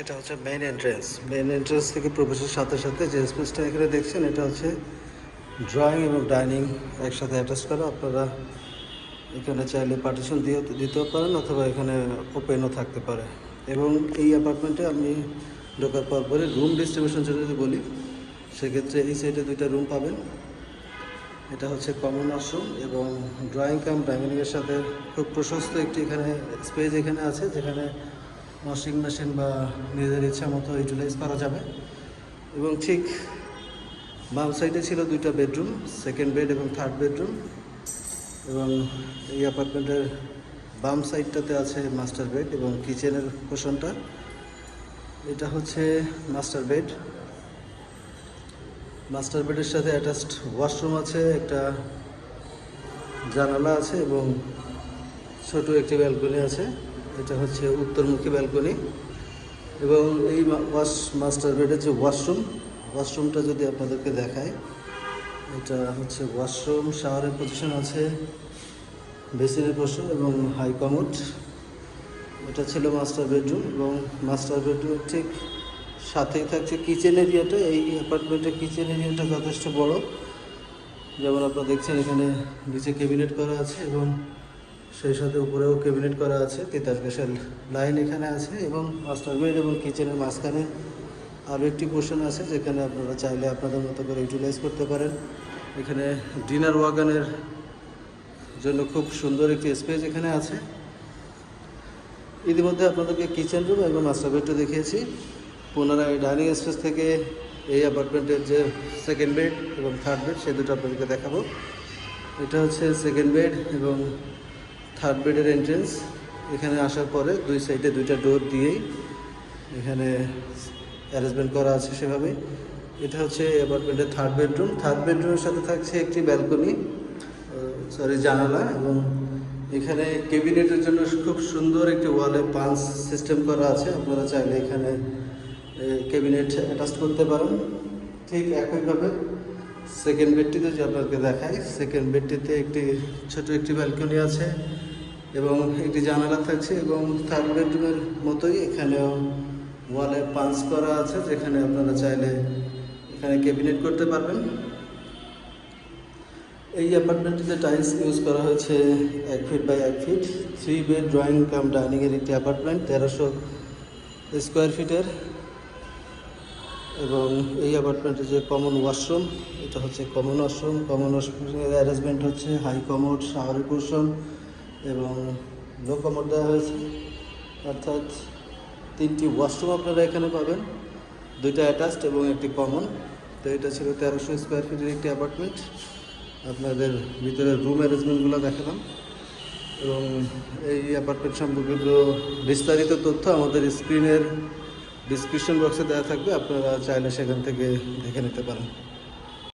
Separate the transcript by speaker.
Speaker 1: এটা হচ্ছে main entrance main entrance থেকে প্রবেশের সাথে সাথে যে স্পেসটা এখানে দেখছেন, এটা হচ্ছে ড্রয়িং এবং ডাইনিং একসাথে অ্যাটাচ করা। আপনারা এখানে চাইলে পার্টিশন দিয়েও দিতেও পারেন অথবা এখানে ওপেনও থাকতে পারে। এবং এই অ্যাপার্টমেন্টে আমি ঢোকার পর পরে রুম ডিস্ট্রিবিউশন যদি বলি, সেক্ষেত্রে এই সাইডে দুইটা রুম পাবেন। এটা হচ্ছে কমন ওয়াশরুম এবং ড্রয়িং কাম ডাইনিংয়ের সাথে খুব প্রশস্ত একটি এখানে স্পেস এখানে আছে, যেখানে ওয়াশিং মেশিন বা নিজের ইচ্ছা মতো ইউটিলাইজ করা যাবে। এবং ঠিক বাম সাইডে ছিল দুইটা বেডরুম সেকেন্ড বেড এবং থার্ড বেডরুম এবং এই অ্যাপার্টমেন্টের বাম সাইডটাতে আছে মাস্টার বেড এবং কিচেনের পোষণটা এটা হচ্ছে মাস্টার বেড মাস্টার বেডের সাথে অ্যাটাচড ওয়াশরুম আছে, একটা জানালা আছে এবং ছোট একটি ব্যালকনি আছে। এটা হচ্ছে উত্তরমুখী ব্যালকনি এবং এই ওয়াশ মাস্টার বেডের যে ওয়াশরুম। ওয়াশরুমটা যদি আপনাদেরকে দেখায় এটা হচ্ছে ওয়াশরুম, শাওয়ারের পজিশন আছে, বেসিনের পোষণ এবং হাই কমোড। এটা ছিল মাস্টার বেডরুম এবং মাস্টার বেডরুম ঠিক সাথেই থাকছে কিচেন এরিয়াটা। এই অ্যাপার্টমেন্টের কিচেন এরিয়াটা যথেষ্ট বড়। যেমন আপনারা দেখছেন এখানে নিচে ক্যাবিনেট করা আছে এবং সেই সাথে উপরেও ক্যাবিনেট করা আছে, তিতাস গ্যাসের লাইন এখানে আছে এবং মাস্টার বেড এবং কিচেনের মাঝখানে আরও একটি পোর্শন আছে যেখানে আপনারা চাইলে আপনাদের মতো করে ইউটিলাইজ করতে পারেন। এখানে ডিনার ওয়াগানের জন্য খুব সুন্দর একটি স্পেস এখানে আছে। ইতিমধ্যে আপনাদেরকে কিচেন রুম এবং মাস্টার বেডটা দেখিয়েছি। পুনরায় ডাইনিং স্পেস থেকে এই অ্যাপার্টমেন্টের যে সেকেন্ড বেড এবং থার্ড বেড সে দুটো আপনাদেরকে দেখাবো। এটা হচ্ছে সেকেন্ড বেড এবং থার্ড বেডের এন্ট্রেন্স এখানে আসার পরে দুই সাইডে দুইটা ডোর দিয়েই এখানে অ্যারেঞ্জমেন্ট করা আছে সেভাবে। এটা হচ্ছে অ্যাপার্টমেন্টের থার্ড বেডরুম থার্ড বেডরুমের সাথে থাকছে একটি ব্যালকনি সরি জানালা এবং এখানে ক্যাবিনেটের জন্য খুব সুন্দর একটি ওয়ালে পাঞ্চ সিস্টেম করা আছে। আপনারা চাইলে এখানে ক্যাবিনেট অ্যাটাচ করতে পারেন। ঠিক একইভাবে সেকেন্ড বেডটিতে যে আপনাকে দেখাই সেকেন্ড বেডটিতে একটি ছোট একটি ব্যালকনি আছে। এবং একটি জানালা থাকছে এবং থার্ড বেডরুমের মতোই এখানেও ওয়ালে পাঞ্চ করা আছে, যেখানে আপনারা চাইলে এখানে ক্যাবিনেট করতে পারবেন। এই অ্যাপার্টমেন্টটিতে টাইলস ইউজ করা হয়েছে এক ফিট বাই এক feet. Three bed drawing cum ডাইনিংয়ের একটি অ্যাপার্টমেন্ট, তেরোশো স্কোয়ার ফিটের। এবং এই অ্যাপার্টমেন্টের যে কমন ওয়াশরুম, এটা হচ্ছে কমন ওয়াশরুম। কমন ওয়াশরুমের অ্যারেঞ্জমেন্ট হচ্ছে হাই কমোড, শাওয়ারের পোর্শন এবং লো কমোড দেওয়া হয়েছে, অর্থাৎ তিনটি ওয়াশরুম আপনারা এখানে পাবেন। দুইটা অ্যাটাচড এবং একটি কমন তো এটা ছিল তেরোশো স্কোয়ার ফিটের একটি অ্যাপার্টমেন্ট আপনাদের ভিতরে রুম অ্যারেঞ্জমেন্টগুলো দেখালাম। এবং এই অ্যাপার্টমেন্ট সম্পর্কিত বিস্তারিত তথ্য আমাদের স্ক্রিনের ডিসক্রিপশন বক্সে দেওয়া থাকবে। আপনারা চাইলে সেখান থেকে দেখে নিতে পারেন।